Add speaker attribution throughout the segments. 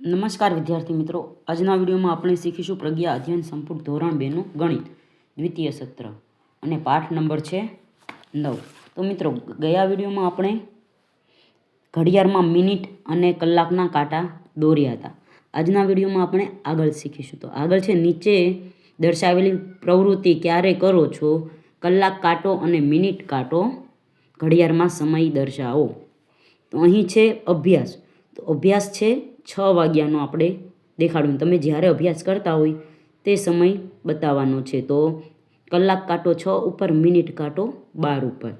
Speaker 1: નમસ્કાર વિદ્યાર્થી મિત્રો. આજના વિડીયોમાં આપણે શીખીશું પ્રજ્ઞા અધ્યયન સંપૂર્ણ ધોરણ બેનું ગણિત, દ્વિતીય સત્ર અને પાઠ નંબર છે નવ. તો મિત્રો, ગયા વિડીયોમાં આપણે ઘડિયાળમાં મિનિટ અને કલાકના કાંટા દોર્યા હતા. આજના વિડીયોમાં આપણે આગળ શીખીશું. તો આગળ છે, નીચે દર્શાવેલી પ્રવૃત્તિ ક્યારે કરો છો? કલાક કાંટો અને મિનિટ કાંટો ઘડિયાળમાં સમય દર્શાવો. તો અહીં છે અભ્યાસ. તો અભ્યાસ છે છ વાગ્યાનો આપણે દેખાડવું તમે જ્યારે અભ્યાસ કરતા હોય તે સમય બતાવવાનો છે. તો કલાક કાંટો છ ઉપર, મિનિટ કાંટો બાર ઉપર.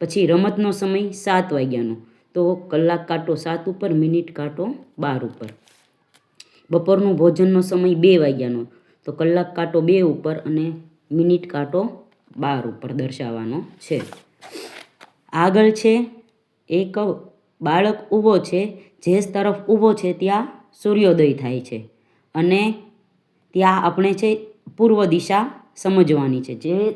Speaker 1: પછી રમતનો સમય સાત વાગ્યાનો. તો કલાક કાંટો સાત ઉપર, મિનિટ કાંટો બાર ઉપર. બપોરનું ભોજનનો સમય બે વાગ્યાનો. તો કલાક કાંટો બે ઉપર અને મિનિટ કાંટો બાર ઉપર દર્શાવવાનો છે. આગળ છે એક બાળક ઊભો છે જે તરફ ઊભો છે, ત્યાં સૂર્યોદય થાય છે. અને ત્યાં આપણે છે, પૂર્વ દિશા સમજવાની છે. જે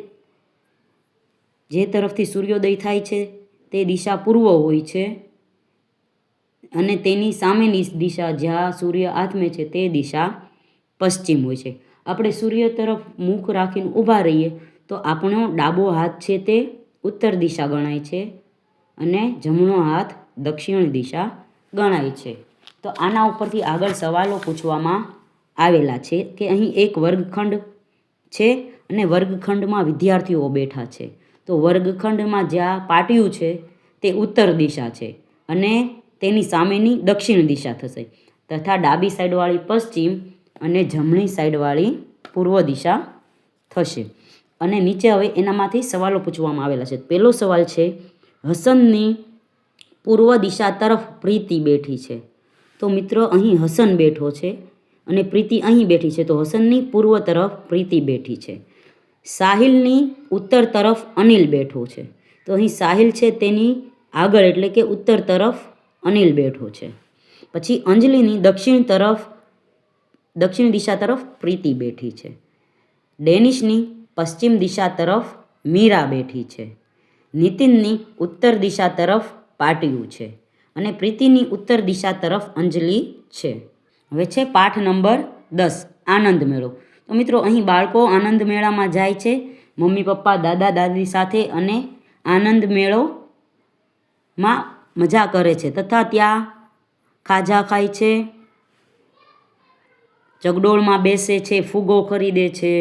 Speaker 1: જે તરફથી સૂર્યોદય થાય છે, તે દિશા પૂર્વ હોય છે. અને તેની સામેની દિશા જ્યાં સૂર્ય આથમે છે, તે દિશા પશ્ચિમ હોય છે. આપણે સૂર્ય તરફ મુખ રાખીને ઊભા રહીએ, તો આપણો ડાબો હાથ છે, તે ઉત્તર દિશા ગણાય છે. અને જમણો હાથ દક્ષિણ દિશા ગણાય છે. તો આના ઉપરથી આગળ સવાલો પૂછવામાં આવેલા છે કે અહીં એક વર્ગખંડ છે અને વર્ગખંડમાં વિદ્યાર્થીઓ બેઠા છે. તો વર્ગખંડમાં જ્યાં પાટિયું છે, તે ઉત્તર દિશા છે અને તેની સામેની દક્ષિણ દિશા થશે. તથા ડાબી સાઈડવાળી પશ્ચિમ અને જમણી સાઈડવાળી પૂર્વ દિશા થશે. અને નીચે હવે એનામાંથી સવાલો પૂછવામાં આવેલા છે. પહેલો સવાલ છે, હસનની પૂર્વ દિશા તરફ પ્રીતિ બેઠી છે. તો મિત્રો, અહીં હસન બેઠો છે અને પ્રીતિ અહીં બેઠી છે. તો હસનની પૂર્વ તરફ પ્રીતિ બેઠી છે. સાહિલની ઉત્તર તરફ અનિલ બેઠો છે. તો અહીં સાહિલ છે તેની આગળ, એટલે કે ઉત્તર તરફ અનિલ બેઠો છે. પછી અંજલિની દક્ષિણ તરફ, દક્ષિણ દિશા તરફ પ્રીતિ બેઠી છે. ડેનિશની પશ્ચિમ દિશા તરફ મીરા બેઠી છે. નીતિનની ઉત્તર દિશા તરફ પાટિયું છે અને પ્રીતિની ઉત્તર દિશા તરફ અંજલિ છે. હવે છે પાઠ નંબર દસ, આનંદ મેળો. તો મિત્રો, અહીં બાળકો આનંદ મેળામાં જાય છે. મમ્મી, પપ્પા, દાદા, દાદી સાથે અને આનંદ મેળોમાં મજા કરે છે. તથા ત્યાં ખાજા ખાય છે, ચગડોળમાં બેસે છે, ફૂગો ખરીદે છે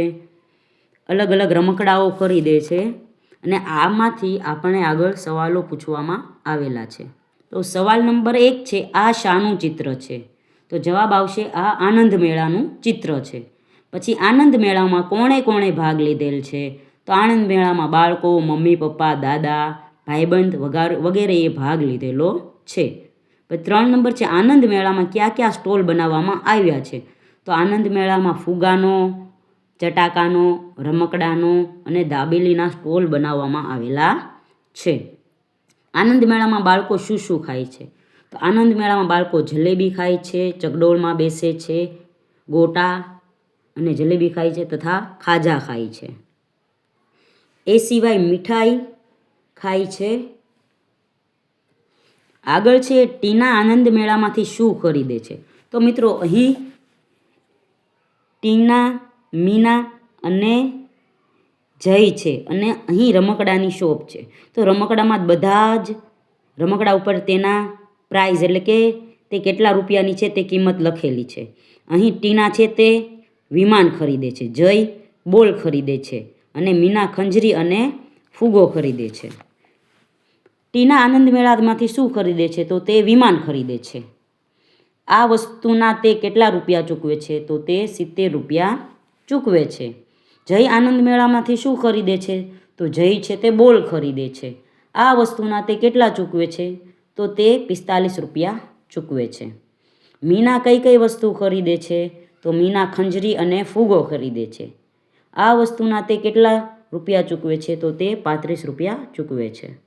Speaker 1: અલગ અલગ રમકડાઓ ખરીદે છે. અને આમાંથી આપણે આગળ સવાલો પૂછવામાં આવેલા છે. તો સવાલ નંબર એક છે, આ શાનું ચિત્ર છે? તો જવાબ આવશે, આ આનંદ મેળાનું ચિત્ર છે. પછી આનંદ મેળામાં કોણે કોણે ભાગ લીધેલ છે? તો આનંદ મેળામાં બાળકો, મમ્મી, પપ્પા, દાદા, ભાઈબંધ વગાર વગેરેએ ભાગ લીધેલો છે. પછી ત્રણ નંબર છે, આનંદ મેળામાં કયા કયા સ્ટોલ બનાવવામાં આવ્યા છે? તો આનંદ મેળામાં ફુગાનો ચટાકાનો, રમકડાનો અને દાબેલીના સ્ટોલ બનાવવામાં આવેલા છે. આનંદ મેળામાં બાળકો શું શું ખાય છે? તો આનંદ મેળામાં બાળકો જલેબી ખાય છે, ચકડોળમાં બેસે છે, ગોટા અને જલેબી ખાય છે તથા ખાજા ખાય છે. એ સિવાય મીઠાઈ ખાય છે. આગળ છે ટીના આનંદ મેળામાંથી શું ખરીદે છે? તો મિત્રો અહીં ટીના મીના અને જય છે અને અહીં રમકડાની શોપ છે. તો રમકડામાં બધા જ રમકડા ઉપર તેના પ્રાઇઝ એટલે કે તે કેટલા રૂપિયાની છે તે કિંમત લખેલી છે. અહીં ટીના છે તે વિમાન ખરીદે છે, જય બોલ ખરીદે છે અને મીના ખંજરી અને ફૂગો ખરીદે છે. ટીના આનંદ મેળામાંથી શું ખરીદે છે તો તે વિમાન ખરીદે છે. આ વસ્તુના તે કેટલા રૂપિયા ચૂકવે છે તો તે સિત્તેર રૂપિયા ચૂકવે છે. જય આનંદ મેળામાંથી શું ખરીદે છે? તો જય છે તે બોલ ખરીદે છે. આ વસ્તુના તે કેટલા ચૂકવે છે? તો તે પિસ્તાલીસ રૂપિયા ચૂકવે છે. મીના કઈ કઈ વસ્તુ ખરીદે છે? તો મીના ખંજરી અને ફૂગો ખરીદે છે. આ વસ્તુના તે કેટલા રૂપિયા ચૂકવે છે? તો તે પાંત્રીસ રૂપિયા ચૂકવે છે.